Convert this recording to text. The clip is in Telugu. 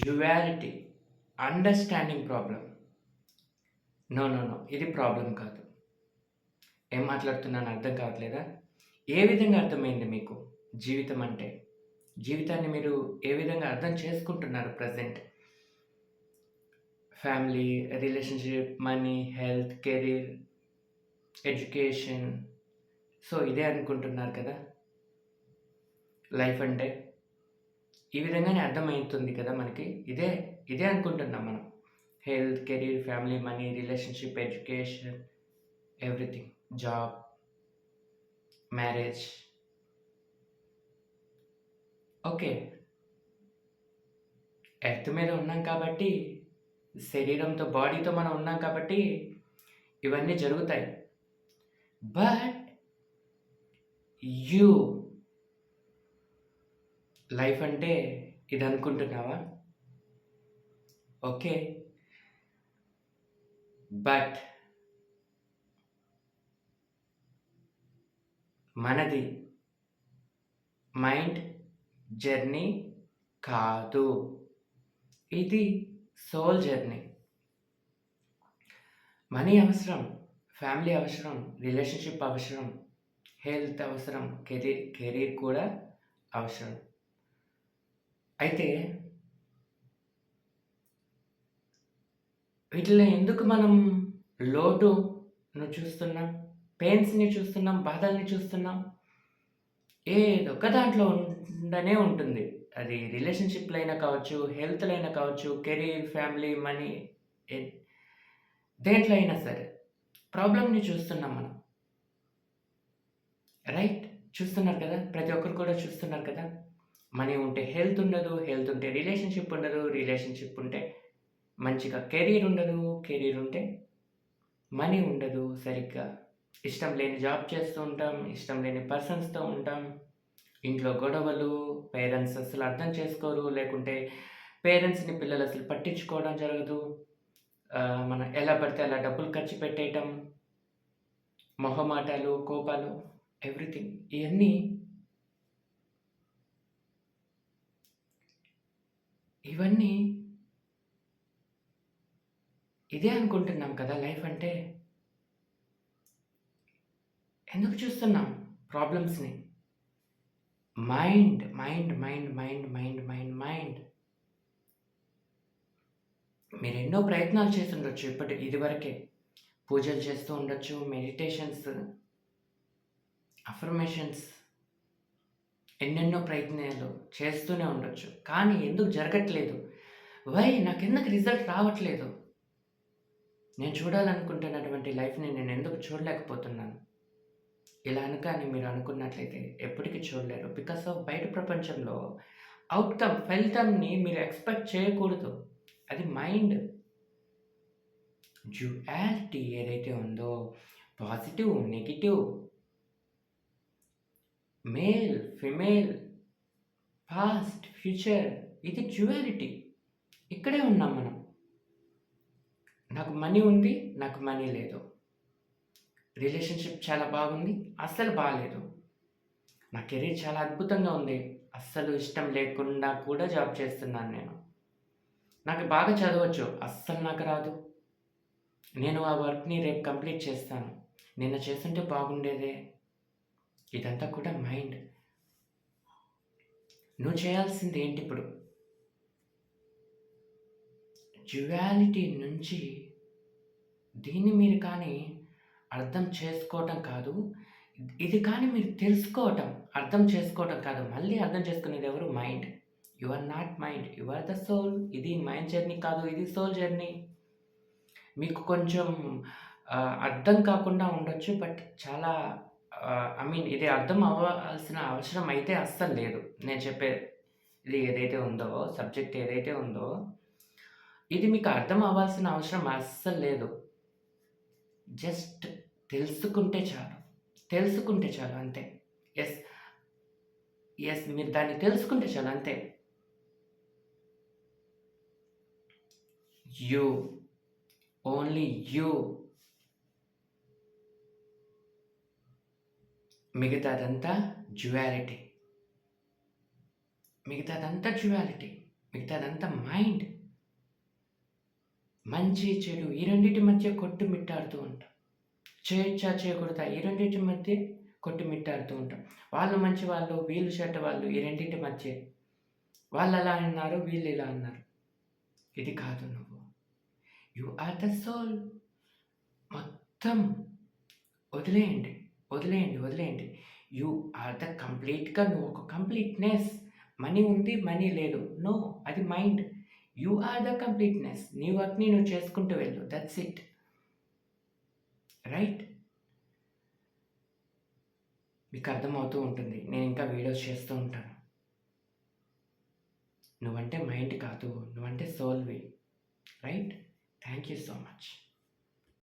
Duality understanding problem no no no ఇది ప్రాబ్లం కాదు. ఏం మాట్లాడుతున్నాను అర్థం కావట్లేదా? ఏ విధంగా అర్థమైంది మీకు జీవితం అంటే? జీవితాన్ని మీరు ఏ విధంగా అర్థం చేసుకుంటున్నారు present family relationship money health career education so ఇదే అనుకుంటున్నారు కదా? లైఫ్ అంటే? ఈ విధంగానే అర్థమవుతుంది కదా మనకి. ఇదే ఇదే అనుకుంటున్నాం మనం. Health career family money relationship education everything job marriage okay earth మీద ఉన్నాం కాబట్టి శరీరంతో బాడీతో మనం ఉన్నాం కాబట్టి ఇవన్నీ జరుగుతాయి. బట్ యూ లైఫ్ అంటే ఇది అనుకుంటున్నావా ఓకే. బట్ మనది మైండ్ జర్నీ కాదు. ఇది సోల్ జర్నీ. మనీ అవసరం ఫ్యామిలీ అవసరం రిలేషన్షిప్ అవసరం హెల్త్ అవసరం కెరీర్ కెరీర్ కూడా అవసరం. అయితే వీటిలో ఎందుకు మనం లోటును చూస్తున్నాం పెయిన్స్ని చూస్తున్నాం బాధల్ని చూస్తున్నాం? ఏదొక్క దాంట్లో ఉండనే ఉంటుంది. అది రిలేషన్షిప్లో అయినా కావచ్చు హెల్త్లో అయినా కావచ్చు కెరీర్ ఫ్యామిలీ మనీ దేంట్లో అయినా సరే ప్రాబ్లమ్ని చూస్తున్నాం మనం. రైట్ చూస్తున్నారు కదా? ప్రతి ఒక్కరు కూడా చూస్తున్నారు కదా? మనీ ఉంటే హెల్త్ ఉండదు హెల్త్ ఉంటే రిలేషన్షిప్ ఉండదు రిలేషన్షిప్ ఉంటే మంచిగా కెరీర్ ఉండదు కెరీర్ ఉంటే మనీ ఉండదు సరిగ్గా. ఇష్టం లేని జాబ్ చేస్తూ ఉంటాం ఇష్టం లేని పర్సన్స్తో ఉంటాం. ఇంట్లో గొడవలు పేరెంట్స్ అసలు అర్థం చేసుకోరు లేకుంటే పేరెంట్స్ని పిల్లలు అసలు పట్టించుకోవడం జరగదు. మనం ఎలా పడితే అలా డబ్బులు ఖర్చు పెట్టేయటం మొహమాటాలు కోపాలు ఎవ్రీథింగ్ ఇవన్నీ ఇవన్నీ ఇదే అనుకుంటున్నాం కదా లైఫ్ అంటే. ఎందుకు చూస్తున్నాం ప్రాబ్లమ్స్ని? Mind mind mind mind mind mind mind. మీరు ఎన్నో ప్రయత్నాలు చేస్తుండొచ్చు ఇప్పటి ఇదివరకే పూజలు చేస్తూ ఉండొచ్చు మెడిటేషన్స్ అఫర్మేషన్స్ ఎన్నెన్నో ప్రయత్నాలు చేస్తూనే ఉండొచ్చు. కానీ ఎందుకు జరగట్లేదు? వై నాకు ఎందుకు రిజల్ట్ రావట్లేదు? నేను చూడాలనుకుంటున్నటువంటి లైఫ్ని నేను ఎందుకు చూడలేకపోతున్నాను? ఇలా అనుక అని మీరు అనుకున్నట్లయితే ఎప్పటికీ చూడలేరు. బికాస్ ఆఫ్ బయట ప్రపంచంలో అవుట్కమ్ ఫలితంని మీరు ఎక్స్పెక్ట్ చేయకూడదు. అది మైండ్. డ్యుయాలిటీ ఏదైతే ఉందో positive negative male female past future ఇది డ్యువాలిటీ ఇక్కడే ఉన్నాం మనం. నాకు మనీ ఉంది నాకు మనీ లేదు. రిలేషన్షిప్ చాలా బాగుంది అస్సలు బాగాలేదు నా కెరీర్ చాలా అద్భుతంగా ఉంది అస్సలు ఇష్టం లేకుండా కూడా జాబ్ చేస్తున్నాను నేను. నాకు బాగా చదవచ్చు అస్సలు నాకు రాదు. నేను ఆ వర్క్ని రేపు కంప్లీట్ చేస్తాను. నిన్న చేస్తుంటే బాగుండేదే. ఇదంతా కూడా మైండ్. నువ్వు చేయాల్సింది ఏంటి ఇప్పుడు? డ్యువాలిటీ నుంచి దీన్ని మీరు కానీ అర్థం చేసుకోవటం కాదు. ఇది కానీ మీరు తెలుసుకోవటం అర్థం చేసుకోవటం కాదు. మళ్ళీ అర్థం చేసుకునేది ఎవరు? Mind. You are not mind. You are the soul. ఇది మైండ్ జర్నీ కాదు ఇది సోల్ జర్నీ. మీకు కొంచెం అర్థం కాకుండా ఉండొచ్చు బట్ చాలా ఐ మీన్ ఇది అర్థం అవ్వాల్సిన అవసరం అయితే అస్సలు లేదు. నేను చెప్పే ఇది ఏదైతే ఉందో సబ్జెక్ట్ ఏదైతే ఉందో ఇది మీకు అర్థం అవ్వాల్సిన అవసరం అస్సలు లేదు. జస్ట్ తెలుసుకుంటే చాలు. తెలుసుకుంటే చాలు అంతే. ఎస్ ఎస్ మీరు దాన్ని తెలుసుకుంటే చాలు అంతే. యూ ఓన్లీ యూ మిగతాదంతా జ్యువాలిటీ మిగతాదంతా జ్యువాలిటీ మిగతాదంతా మైండ్ మంచి చెడు ఈ రెండింటి మధ్య కొట్టుమిట్టాడుతూ ఉంటాం. చేయొచ్చా చేయకూడదా ఈ రెండింటి మధ్య కొట్టుమిట్టాడుతూ ఉంటాం. వాళ్ళు మంచి వాళ్ళు వీళ్ళు చెడ్డ వాళ్ళు ఈ రెండింటి మధ్య. వాళ్ళు అలా అన్నారు వీళ్ళు ఇలా అన్నారు. ఇది కాదు నువ్వు. యు ఆర్ ద సోల్ మొత్తం వదిలేయండి. వదిలేయండి వదిలేయండి. యు ఆర్ ద కంప్లీట్గా నువ్వు ఒక కంప్లీట్నెస్. మనీ ఉంది మనీ లేదు. నో అది mind. You are the completeness. నీ వర్క్ని నువ్వు చేసుకుంటూ వెళ్ళు. That's it. రైట్? మీకు అర్థమవుతూ ఉంటుంది. నేను ఇంకా వీడియోస్ చేస్తూ ఉంటాను. నువ్వంటే మైండ్ కాదు. నువ్వంటే సోల్వి right? Thank you so much.